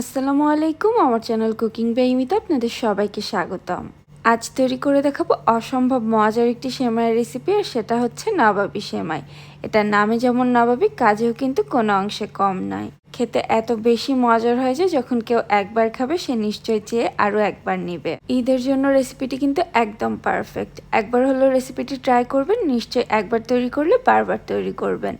আসসালামু আলাইকুম, আমার চ্যানেল কুকিং বেইমিতে আপনাদের সবাইকে স্বাগতম। আজ তৈরি করে দেখাবো অসম্ভব মজার একটি সেমাইয়ের রেসিপি আর সেটা হচ্ছে নবাবি সেমাই। এটার নামে যেমন নবাবি, কাজেও কিন্তু কোনো অংশে কম নয়। খেতে এত বেশি মজার হয় যে যখন কেউ একবার খাবে, সে নিশ্চয়ই চেয়ে আরও একবার নেবে। ঈদের জন্য রেসিপিটি কিন্তু একদম পারফেক্ট একবার হলো রেসিপিটি ট্রাই করবেন, নিশ্চয়ই একবার তৈরি করলে বারবার তৈরি করবেন।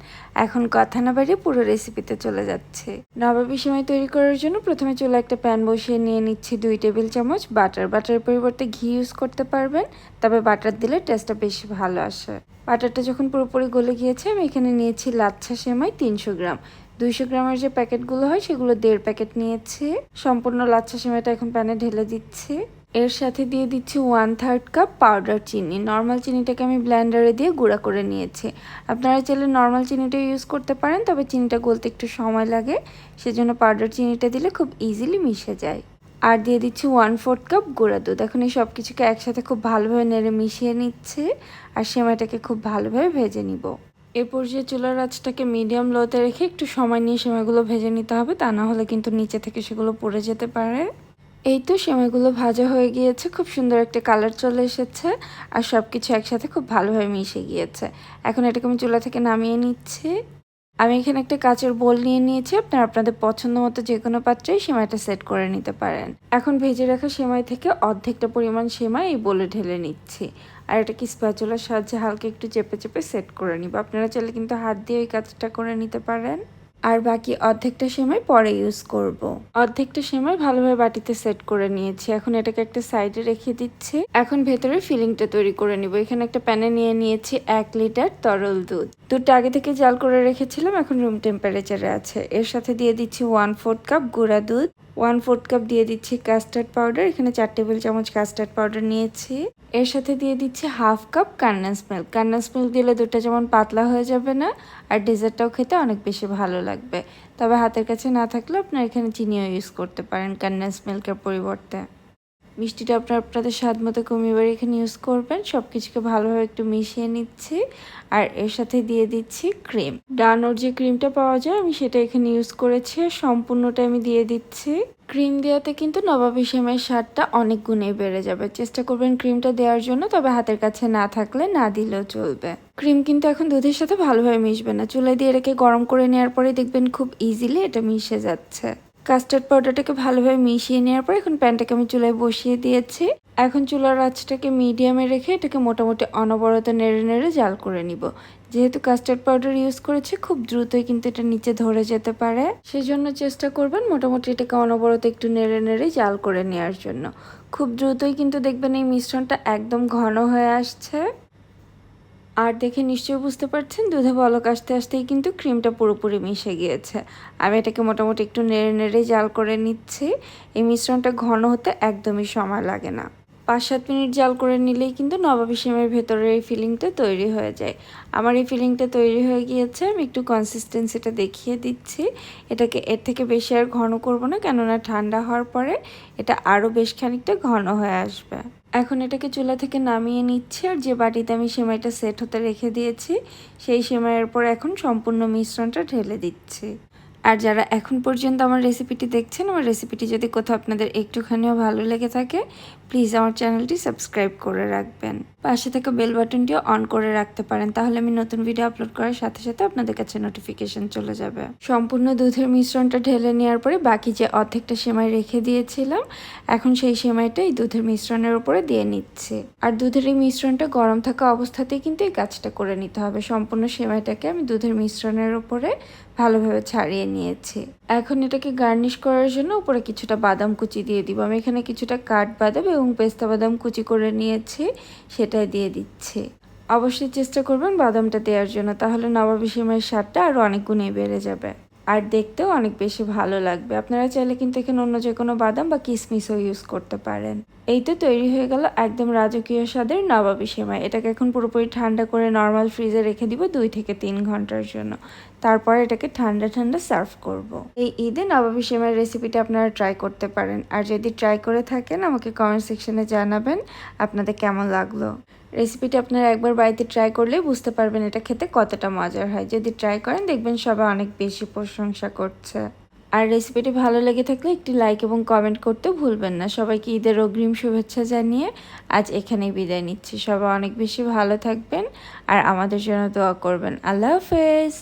এখন কথা না বাড়িয়ে পুরো রেসিপিতে চলে যাচ্ছে। নবাবি সেমাই তৈরি করার জন্য প্রথমে চলে একটা প্যান বসিয়ে নিয়ে নিচ্ছি দুই টেবিল চামচ বাটার বাটারের পরিবর্তে ঘি ইউজ করতে পারবেন, তবে বাটার দিলে টেস্টটা বেশি ভালো আসে। বাটারটা যখন পুরোপুরি গলে গিয়েছে, আমি এখানে নিয়েছি লাচ্ছা সেমাই তিনশো গ্রাম। দুইশো গ্রামের যে প্যাকেটগুলো হয়, সেগুলো দেড় প্যাকেট নিয়েছে। সম্পূর্ণ লাচ্ছা সেমাইটা এখন প্যানে ঢেলে দিচ্ছে। এর সাথে দিয়ে দিচ্ছি ওয়ান থার্ড কাপ পাউডার চিনি। নর্মাল চিনিটাকে আমি ব্ল্যান্ডারে দিয়ে গুঁড়া করে নিয়েছি। আপনারা চাইলে নর্মাল চিনিটা ইউজ করতে পারেন, তবে চিনিটা গলতে একটু সময় লাগে। সেজন্য পাউডার চিনিটা দিলে খুব ইজিলি মিশে যায়। আর দিয়ে দিচ্ছি ওয়ান ফোর্থ কাপ গুঁড়া দুধ। এখন এই সব কিছুকে একসাথে খুব ভালোভাবে নেড়ে মিশিয়ে নিচ্ছে। আর সেমাইটাকে খুব ভালোভাবে ভেজে নিব। এ পর্যায়ে চুলার আঁচটাকে মিডিয়াম লোতে রেখে একটু সময় নিয়ে সেমাইগুলো ভেজে নিতে হবে, তা না হলে কিন্তু নিচে থেকে সেগুলো পড়ে যেতে পারে। এই তো সেমাইগুলো ভাজা হয়ে গিয়েছে, খুব সুন্দর একটা কালার চলে এসেছে আর সব কিছু একসাথে খুব ভালোভাবে মিশে গিয়েছে। এখন এটাকে আমি চুলা থেকে নামিয়ে নিচ্ছি। আমি এখানে একটা কাচের বোল নিয়ে নিয়েছি। আপনারা আপনাদের পছন্দ মতো যে কোনো পাত্রেই সেমাইটা সেট করে নিতে পারেন। এখন ভেজে রাখা সেমাই থেকে অর্ধেকটা পরিমাণ সেমাই এই বোলে ঢেলে নিচ্ছি। আর এটা কি স্প্যাচুলার সাহায্যে হালকা একটু চেপে চেপে সেট করে নিব। আপনারা চাইলে কিন্তু হাত দিয়ে ওই কাজটা করে নিতে পারেন। আর বাকি অর্ধেকটা সেমাই পরে ইউজ করব। অর্ধেকটা সেমাই ভালোভাবে বাটিতে সেট করে নিয়েছি। এখন এটাকে একটা সাইডে রেখে দিচ্ছি। এখন ভেতরে ফিলিংটা তৈরি করে নিব। এখানে একটা প্যানে নিয়ে নিয়েছি এক লিটার তরল দুধ। দুধটা আগে থেকে জাল করে রেখেছিলাম, এখন রুম টেম্পারেচারে আছে। এর সাথে দিয়ে দিচ্ছি ওয়ান ফোর্থ কাপ গুঁড়া দুধ। ওয়ান ফোর্থ কাপ দিয়ে দিচ্ছি কাস্টার্ড পাউডার এখানে চার টেবিল চামচ কাস্টার্ড পাউডার নিয়েছি। এর সাথে দিয়ে দিচ্ছি half cup condensed milk condensed milk দিলে দুধটা যেমন পাতলা হয়ে যাবে না, আর ডেজার্টটাও খেতে অনেক বেশি ভালো লাগবে। তবে হাতের কাছে না থাকলে আপনার এখানে চিনিও ইউজ করতে পারেন কান্নাস মিল্কের পরিবর্তে। মিষ্টিটা আপনার আপনাদের স্বাদ মতো কমিয়ে বাড়ি এখানে ইউজ করবেন। সব কিছুকে ভালোভাবে একটু মিশিয়ে নিচ্ছি। আর এর সাথে দিয়ে দিচ্ছি ক্রিম ডানোর যে ক্রিমটা পাওয়া যায়, আমি সেটা এখানে ইউজ করেছি। সম্পূর্ণটা আমি দিয়ে দিচ্ছি। ক্রিম দেওয়াতে কিন্তু নবাবি সেমাইয়ের স্বাদটা অনেক গুণে বেড়ে যাবে। চেষ্টা করবেন ক্রিমটা দেওয়ার জন্য, তবে হাতের কাছে না থাকলে না দিলেও চলবে। ক্রিম কিন্তু এখন দুধের সাথে ভালোভাবে মিশবে না। চুলায় দিয়ে রেখে গরম করে নেওয়ার পরে দেখবেন খুব ইজিলি এটা মিশে যাচ্ছে। কাস্টার্ড পাউডারটাকে ভালোভাবে মিশিয়ে নেওয়ার পর এখন প্যানটাকে আমি চুলায় বসিয়ে দিয়েছি। এখন চুলার আঁচটাকে মিডিয়ামে রেখে এটাকে মোটামুটি অনবরত নেড়ে নেড়ে জাল করে নিব। যেহেতু কাস্টার্ড পাউডার ইউজ করেছি, খুব দ্রুতই কিন্তু এটা নিচে ধরে যেতে পারে। সেজন্য চেষ্টা করবেন মোটামুটি এটাকে অনবরত একটু নেড়ে নেড়ে জাল করে নেওয়ার জন্য। খুব দ্রুতই কিন্তু দেখবেন এই মিশ্রণটা একদম ঘন হয়ে আসছে। আর দেখে নিশ্চয়ই বুঝতে পারছেন, দুধে বলক আসতে আসতেই কিন্তু ক্রিমটা পুরোপুরি মিশে গিয়েছে। আমি এটাকে মোটামুটি একটু নেড়ে নেড়ে জাল করে নিচ্ছি। এই মিশ্রণটা ঘন হতে একদমই সময় লাগে না। পাঁচ সাত মিনিট জাল করে নিলেই কিন্তু নবাবী সিমের ভেতরের এই ফিলিংটা তৈরি হয়ে যায়। আমার এই ফিলিংটা তৈরি হয়ে গিয়েছে, আমি একটু কনসিস্টেন্সিটা দেখিয়ে দিচ্ছি। এটাকে এর থেকে বেশি আর ঘন করব না, কেননা ঠান্ডা হওয়ার পরে এটা আরও বেশ খানিকটা ঘন হয়ে আসবে। এখন এটাকে চুলা থেকে নামিয়ে নিচ্ছি আর যে বাটিতে আমি সেমাইটা সেট হতে রেখে দিয়েছি, সেই সেমাইয়ের পর এখন সম্পূর্ণ মিশ্রণটা ঢেলে দিচ্ছি। আর যারা এখন পর্যন্ত আমার রেসিপিটি দেখছেন, আমার রেসিপিটি যদি কোথাও আপনাদের একটুখানিও ভালো লেগে থাকে প্লিজ আমার চ্যানেলটি সাবস্ক্রাইব করে রাখবেন। পাশে থেকে বেল বাটনটিও অন করে রাখতে পারেন, তাহলে আমি নতুন ভিডিও আপলোড করার সাথে সাথে আপনাদের কাছে নোটিফিকেশন চলে যাবে। সম্পূর্ণ দুধের মিশ্রণটা ঢেলে নেওয়ার পরে বাকি যে অর্ধেকটা সেমাই রেখে দিয়েছিলাম, এখন সেই সেমাইটা এই দুধের মিশ্রণের উপরে দিয়ে নিচ্ছে। আর দুধের এই মিশ্রণটা গরম থাকা অবস্থাতেই কিন্তু এই কাজটা করে নিতে হবে। সম্পূর্ণ সেমাইটাকে আমি দুধের মিশ্রণের উপরে ভালোভাবে ছাড়িয়ে নিয়েছি। এখন এটাকে গার্নিশ করার জন্য উপরে কিছুটা বাদাম কুচি দিয়ে দিব। আমি এখানে কিছুটা কাঠ বাদাম এবং পেস্তা বাদাম কুচি করে নিয়েছি, সেটাই দিয়ে দিচ্ছি। অবশ্যই চেষ্টা করবেন বাদামটা দেওয়ার জন্য, তাহলে নবাবী সিমের স্বাদটা আরও অনেক গুণে বেড়ে যাবে। আর দেখতেও অনেক বেশি ভালো লাগবে। আপনারা চাইলে কিন্তু এখানে অন্য যে কোনো বাদাম বা কিসমিসও ইউজ করতে পারেন। এই তো তৈরি হয়ে গেল একদম রাজকীয় স্বাদের নবাবী সেমাই। এটাকে এখন পুরোপুরি ঠান্ডা করে নর্মাল ফ্রিজে রেখে দিব দুই থেকে তিন ঘণ্টার জন্য। তারপর এটাকে ঠান্ডা ঠান্ডা সার্ভ করব। এই ঈদে নবাবী সেমাইয়ের রেসিপিটা আপনারা ট্রাই করতে পারেন। আর যদি ট্রাই করে থাকেন, আমাকে কমেন্ট সেকশনে জানাবেন আপনাদের কেমন লাগল। রেসিপিটা আপনারা একবার বাড়িতে ট্রাই করলে বুঝতে পারবেন এটা খেতে কতটা মজার হয়। যদি ট্রাই করেন, দেখবেন সবাই অনেক বেশি প্রশংসা করছে। আর রেসিপিটি ভালো লেগে থাকলে একটি লাইক এবং কমেন্ট করতে ভুলবেন না। সবাইকে ঈদের অগ্রিম শুভেচ্ছা জানিয়ে আজ এখানেই বিদায় নিচ্ছি। সবাই অনেক বেশি ভালো থাকবেন আর আমাদের জন্য দোয়া করবেন। আল্লাহ হাফেজ।